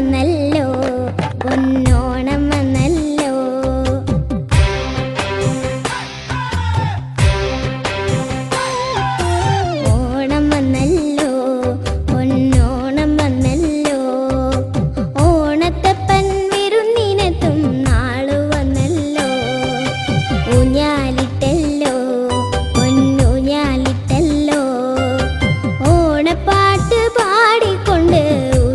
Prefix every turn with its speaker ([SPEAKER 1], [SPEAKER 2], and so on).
[SPEAKER 1] വന്നല്ല?